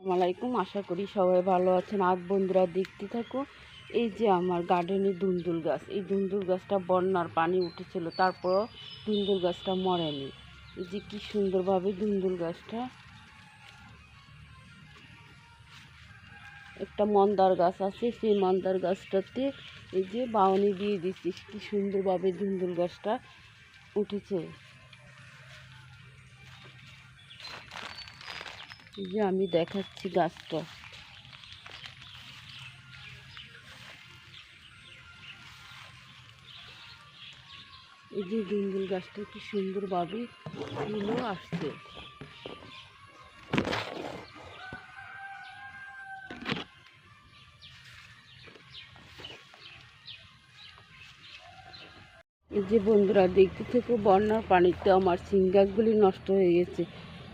আসসালামাইকুম আশা করি সবাই ভালো আছেন। আজ বন্ধুরা, দেখতে থাকো, এই যে আমার গার্ডেনে দুন্দুল গাছ। এই দুন্দুল গাছটা বন্যার পানি উঠেছিল, তারপরও দুন্দুল গাছটা মরেনি। এই যে কি সুন্দরভাবে দুন্দুল গাছটা। একটা মন্দার গাছ আছে, সেই মন্দার গাছটাতে এই যে বাউনি দিয়ে দিচ্ছি কি সুন্দরভাবে দুন্দুল গাছটা উঠেছে। এই যে আমি দেখাচ্ছি গাছটা। এই যে দুন্দুল গাছটা কি সুন্দরভাবে ফুলও আসছে। এই যে বন্ধুরা, দেখতে থেকে বন্যার পানিতে আমার সিম গাছগুলি নষ্ট হয়ে গেছে।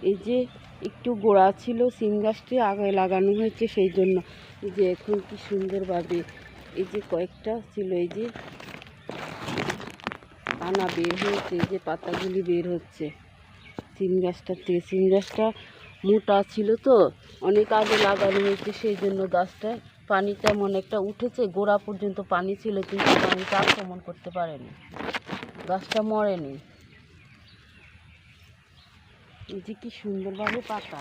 এই যে একটু গোড়া ছিল, সিম গাছটি আগে লাগানো হয়েছে সেই জন্য। এই যে এখন কি সুন্দরভাবে এই যে কয়েকটা ছিল, এই যে পানা বের হয়েছে যে পাতাগুলি বের হচ্ছে। সিম গাছটার থেকে সিম গাছটা মোটা ছিল তো, অনেক আগে লাগানো হয়েছে সেই জন্য গাছটায় পানি তেমন একটা উঠেছে, গোড়া পর্যন্ত পানি ছিল, কিন্তু পানিটা আক্রমণ করতে পারেনি। গাছটা মরেনি। এই যে কি সুন্দরভাবে পাতা।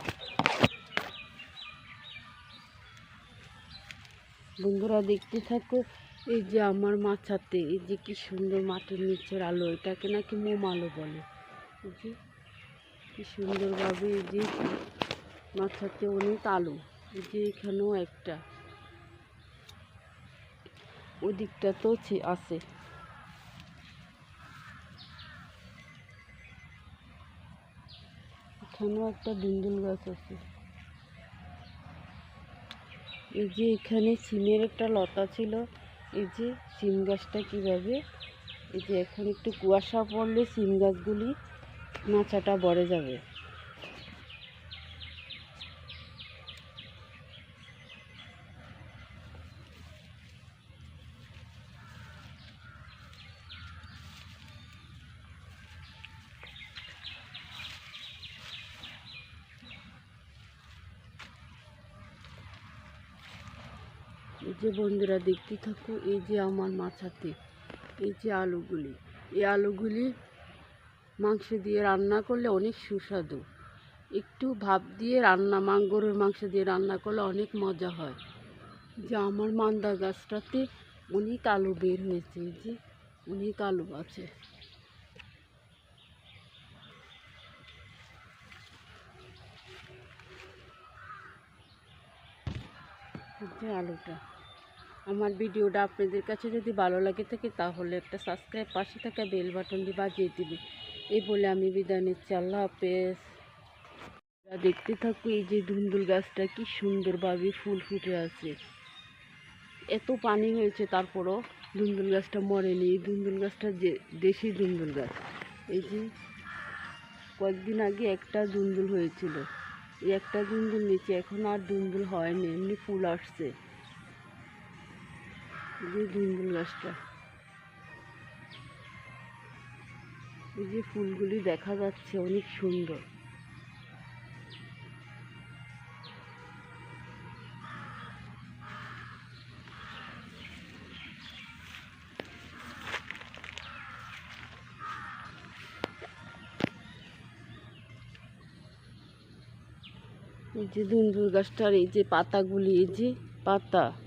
বন্ধুরা দেখতে থাকো, এই যে আমার মাছাতে এই যে কি সুন্দর মাটির নিচের আলো, এটাকে নাকি মোম আলো বলে। যে কি সুন্দরভাবে এই যে মাছাতে অনেক আলো, এই যে এখানেও একটা। ওদিকটা তো আছে। এখানেও একটা দুন্দুল গাছ আছে। এই যে এখানে সিমের একটা লতা ছিল, এই যে সিম গাছটা কীভাবে, এই যে এখন একটু কুয়াশা পড়লে সিম গাছগুলি মাচাটা বড়ে যাবে। যে বন্ধুরা দেখতে থাকো, এই যে আমার মাছাতে এই যে আলুগুলি। এই আলুগুলি মাংস দিয়ে রান্না করলে অনেক সুস্বাদু। একটু ভাপ দিয়ে রান্না মাং গরুর মাংস দিয়ে রান্না করলে অনেক মজা হয়। যে আমার মান্দা গাছটাতে অনেক আলু বের হয়েছে, এই যে অনেক আলু আছে। আলুটা। আমার ভিডিওটা আপনাদের কাছে যদি ভালো লাগে থাকে, তাহলে একটা সাবস্ক্রাইব পাশে থাকা বেল বাটনটি বাজিয়ে দিবে এই বলে আমি বিদায় নিচ্ছি। আল্লাহ হাফেজ। দেখতে থাকো, এই যে ধুন্দুল গাছটা, কি সুন্দরভাবে ফুল ফুটে আছে। এত পানি হয়েছে, তারপরও ধুন্দুল গাছটা মরেনি। এই ধুন্দুল গাছটা যে, দেশি ধুন্দুল গাছ। এই যে কয়েকদিন আগে একটা ধুন্দুল হয়েছিল। এই একটা ধুন্দুল নিচে এখন আর ধুন্দুল হয়নি, এমনি ফুল আসছে। গাছটা এই যে ফুলগুলি দেখা যাচ্ছে, অনেক সুন্দর। এই যে দুন্দুর গাছটার এই যে পাতাগুলি, এই যে পাতা।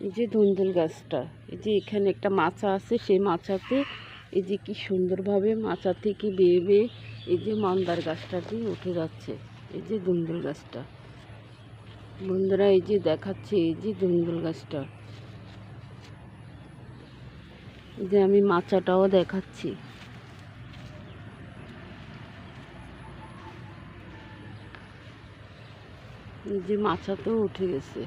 এই যে ধুন্দুল গাছটা, এই যে এখানে একটা মাছা আছে, সেই মাছাতে এই যে কি সুন্দরভাবে মাচা থেকে বেয়ে বেয়ে এই যে মন্দার গাছটাটি উঠে যাচ্ছে, এই যে ধুন্দুল গাছটা। বন্ধুরা, এই যে দেখাচ্ছে, এই যে ধুন্দুল গাছটা। এই যে আমি মাচাটাও দেখাচ্ছি। যে মাচাতেও উঠে গেছে।